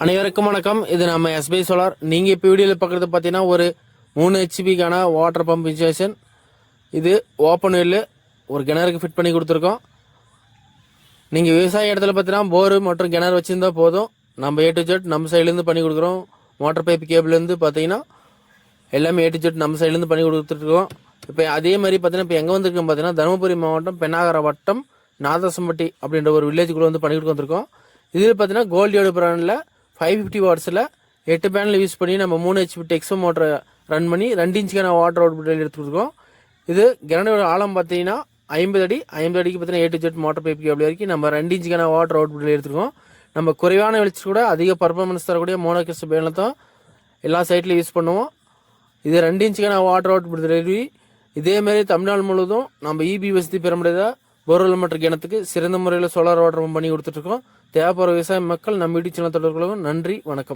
அனைவருக்கும் வணக்கம். இது நம்ம எஸ்பிஐ சோலார் நீங்கள் இப்போ வீடியோவில் பார்க்குறது பார்த்தீங்கன்னா ஒரு மூணு ஹெச்பிக்கான வாட்டர் பம்ப் இன்ஸ்டேஷன் இது ஓப்பன் வெல்லு ஒரு கிணறுக்கு ஃபிட் பண்ணி கொடுத்துருக்கோம். நீங்கள் விவசாய இடத்துல பார்த்தீங்கன்னா போரு மற்றும் கிணறு வச்சுருந்தா போதும். நம்ம ஏ டு ஜெட் நம்ம சைட்லேருந்து பண்ணி கொடுக்குறோம். மோட்டர் பைப் கேபிள்லேருந்து பார்த்தீங்கன்னா எல்லாமே ஏ டு ஜெட் நம்ம சைட்லேருந்து பண்ணி கொடுத்துட்ருக்கோம் இப்போ அதே மாதிரி பார்த்தீங்கன்னா இப்போ எங்கே வந்திருக்கோம் பார்த்தீங்கன்னா தருமபுரி மாவட்டம் பெண்ணாகர வட்டம் நாதசம்பட்டி அப்படின்ற ஒரு வில்லேஜுக்குள்ளே வந்து பண்ணி கொடுக்க வந்திருக்கோம். இதில் பார்த்தீங்கன்னா கோல்டியோட பிராண்டில் ஃபைவ் ஃபிஃப்டி வாட்ஸில் எட்டு பேனல் யூஸ் பண்ணி நம்ம மூணு ஹெச்பி டெக்ஸோ மோட்டரை ரன் பண்ணி ரெண்டு இன்ச்சுக்கான வாட்டர் அவுட் எடுத்துருக்கோம் இது கிணறோட ஆழம் பார்த்தீங்கன்னா ஐம்பது அடி. ஐம்பது அடிக்கு பார்த்தீங்கன்னா A to Z motor pipe cable வரைக்கும் நம்ம ரெண்டு இன்ச்சுக்கான வாட்டர் அவுட் எடுத்துருக்கோம். நம்ம குறைவான வெளிச்சு கூட அதிக பர்ஃபார்மன்ஸ் தரக்கூடிய மோனோகிறிஸ்ட் பேனல் தான் எல்லா சைட்லையும் யூஸ் பண்ணுவோம். இது ரெண்டு இன்ச்சுக்கான வாட்டர் அவுட் டெலிவரி இதே மாதிரி தமிழ்நாடு முழுவதும் நம்ம இபி வசதி பெற முடியாத போர்வெல் மற்றும் கிணத்துக்கு சிறந்த முறையில் சோலார் வாட்டர் பண்ணி கொடுத்துட்ருக்கோம் தேவைப்படுற விவசாய மக்கள் நம்ம வீட்டு சின்ன நன்றி வணக்கம்.